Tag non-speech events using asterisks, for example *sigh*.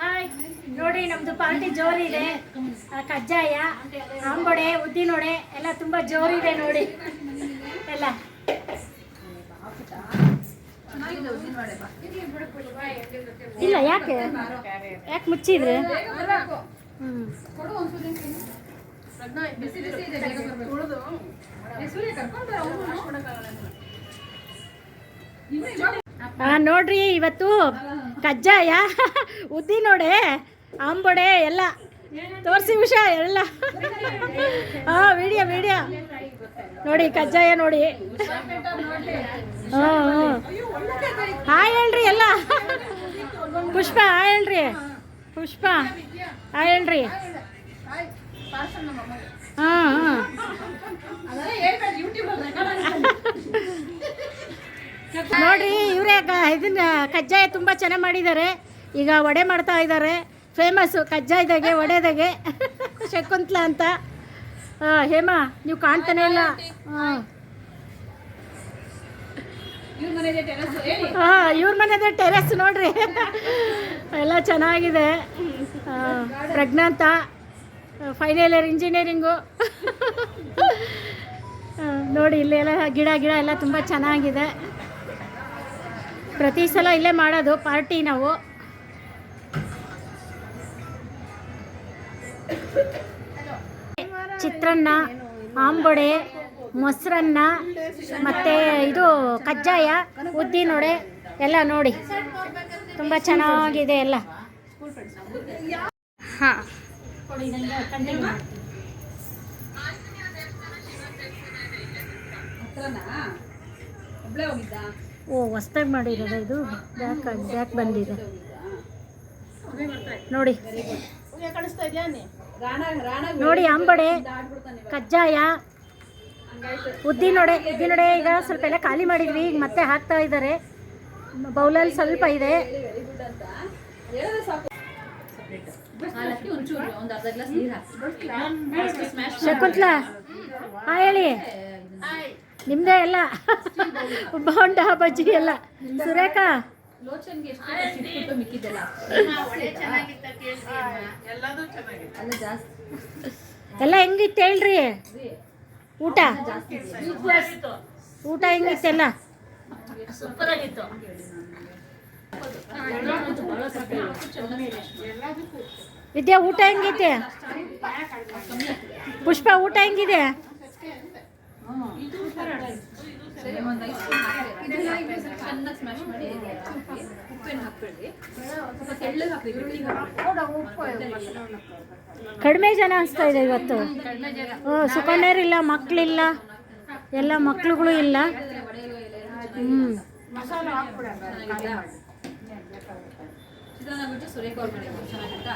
Hi ನೋಡಿ, ನಮ್ದು party ಜೋರಿದೆ. ಕಜ್ಜಾಯ ಆಂಬೊಡೆ ಉದ್ದಿನೊಡೆ, ಎಲ್ಲ ತುಂಬಾ ಜೋರಿದೆ ನೋಡಿ. ಎಲ್ಲ. ಇಲ್ಲ, ಯಾಕೆ? ಯಾಕೆ ಮುಚ್ಚಿದ್ರೆ? ನೋಡ್ರಿ, ಇವತ್ತು ಕಜ್ಜಾಯ? ಉದ್ದಿನೊಡೆ ಆಂಬೊಡೆ ಎಲ್ಲ. ತೋರಿಸಿ ವಿಷಯ ಎಲ್ಲ. ಹಾಂ ವಿಡಿಯೋ ವಿಡಿಯೋ ನೋಡಿ ಕಜ್ಜಾಯ ನೋಡಿ. ಹ್ಞೂ ಹ್ಞೂ ಹಾಯ್ ಹೇಳ್ರಿ ಎಲ್ಲ. ಪುಷ್ಪ ಹಾಯ್ ಹೇಳ್ರಿ. ಪುಷ್ಪ ಹಾಯ್ ಹೇಳ್ರಿ. ಹಾಂ ಹಾಂ. ನೋಡಿ. ಇವರೇ ಇದನ್ನ ಕಜ್ಜಾಯ ತುಂಬ ಚೆನ್ನಾಗಿ ಮಾಡಿದ್ದಾರೆ. ಈಗ ವಡೆ ಮಾಡ್ತಾ ಇದ್ದಾರೆ. ಫೇಮಸ್ಸು ಕಜ್ಜಾಯದಾಗೆ, ವಡೆದಾಗೆ. *laughs* ಶಕುಂತಲ ಅಂತ. ಹೇಮಾ, ನೀವು ಕಾಣ್ತಾನೆ ಇಲ್ಲ. ಹಾಂ ಇವ್ರ ಮನೆದೇ ಟೆರೆಸ್ ನೋಡ್ರಿ. *laughs* ಎಲ್ಲ ಚೆನ್ನಾಗಿದೆ. ಪ್ರಜ್ಞಾಂತ ಫೈನಲ್ ಇಯರ್ ಇಂಜಿನಿಯರಿಂಗು ನೋಡಿ, ಇಲ್ಲೆಲ್ಲ ಗಿಡ ಗಿಡ ಎಲ್ಲ ತುಂಬ ಚೆನ್ನಾಗಿದೆ. ಪ್ರತಿ ಸಲ ಇಲ್ಲೇ ಮಾಡೋದು ಪಾರ್ಟಿ ನಾವು. ಚಿತ್ರಾನ್ನ ಆಂಬೊಡೆ ಮೊಸರನ್ನ ಮತ್ತು ಇದು ಕಜ್ಜಾಯ ಉದ್ದಿನೊಡೆ ಎಲ್ಲ ನೋಡಿ. ತುಂಬ ಚೆನ್ನಾಗಿದೆ ಎಲ್ಲ. ಹಾಂ. ಓ ಹೊಸ್ದಾಗಿ ಮಾಡಿರೋದು ಇದು? ಬ್ಯಾಕ್ ಬ್ಯಾಕ್ ಬಂದಿದೆ. ನೋಡಿ. ನೋಡಿ ಅಂಬಡೆ, ಕಜ್ಜಾಯ. ಉದ್ದಿನೊಡೆ ಉದ್ದಿನೊಡೆ ಈಗ ಸ್ವಲ್ಪ ಎಲ್ಲ ಖಾಲಿ ಮಾಡಿದ್ವಿ, ಈಗ ಮತ್ತೆ ಹಾಕ್ತಾ ಇದ್ದಾರೆ. ಬೌಲಲ್ಲಿ ಸ್ವಲ್ಪ ಇದೆ. ಶಕುಂತಲಾ, ಹಾ, ಹೇಳಿ. ನಿಮ್ಮದೇ ಎಲ್ಲ? ಬೋಂಡ ಬಜ್ಜಿ ಎಲ್ಲ. ಸುರೇಖ? ಎಲ್ಲ ಹೆಂಗಿತ್ತು ಹೇಳ್ರಿ? ಊಟ? ಜಾಸ್ತಿ ಊಟ ಹೆಂಗಿತ್ತೆಲ್ಲ ವಿದ್ಯಾ ಊಟ ಹೆಂಗೈತೆ ಪುಷ್ಪ ಊಟ ಹೆಂಗಿದೆ? ಚೆನ್ನಾಗಿ ಸ್ಮ್ಯಾಶ್ ಮಾಡಿ ಹಾಕಿ ಉಪ್ಪೇನು ಹಾಕ್ಬೇಡಿ ಸ್ವಲ್ಪ ತೆಳ್ಳಗೆ ಕಡಿಮೆ ಜನ ಅನಿಸ್ತಾ ಇದೆ ಇವತ್ತು. ಸುಕನ್ಯರಿಲ್ಲ ಮಕ್ಕಳಿಲ್ಲ ಎಲ್ಲ ಮಕ್ಳುಗಳು ಇಲ್ಲ. ಹ್ಞೂ ಚಿತ್ರಾನ್ನ ಬಿಟ್ಟು ಸುರೇಖ ಅವ್ರು ಮಾಡಿದ್ರು. ಚೆನ್ನಾಗಿತ್ತಾ